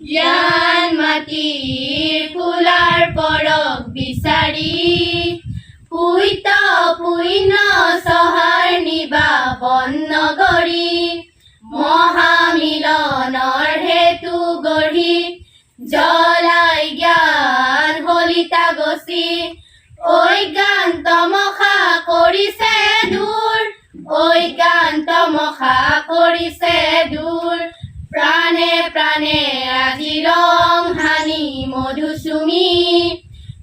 জ্ঞান মাটিৰ ফুলাৰ পৰক বিচাৰি পুইত পুণ্য চহাৰ নিবা বন নগৰী মহামিলনৰ হেতু গঢ়ি জ্বলাই জ্ঞান হলিতা গছি ঐ গান তমসা কৰিছে দূৰ ঐ গান তমসা কৰিছে দূৰ। প্ৰাণে আজি ৰং হানি মধুচুমি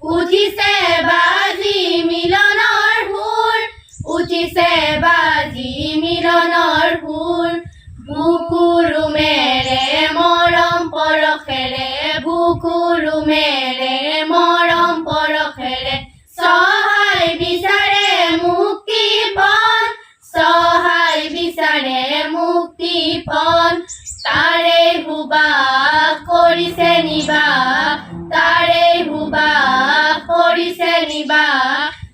উঠিছে বাজি মিলনৰ সুৰ উঠিছে বাজি মিলনৰ সুৰ বুকুৰুমেৰে মৰম পৰশেৰে বুকুৰুমেৰে মৰম পৰশেৰে সহায় বিচাৰে মুক্তি পথ সহায় বিচাৰে মুক্তি পথ তাৰে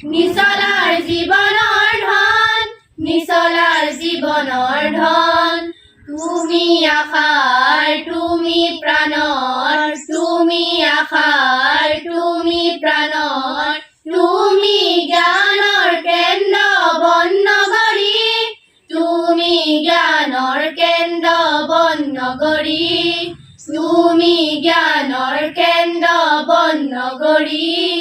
নিচলাৰ জীৱনৰ ধন নিচলাৰ জীৱনৰ ধন তুমি আশাৰ তুমি প্ৰাণৰ তুমি আশাৰ তুমি প্ৰাণৰ তুমি জ্ঞানৰ কেন্দ্ৰ বন্নগৰী তুমি জ্ঞানৰ কেন্দ্ৰ বন্নগৰী তুমি জ্ঞানৰ কেন্দ্ৰ বন্নগৰী শ্ৰদ্ধা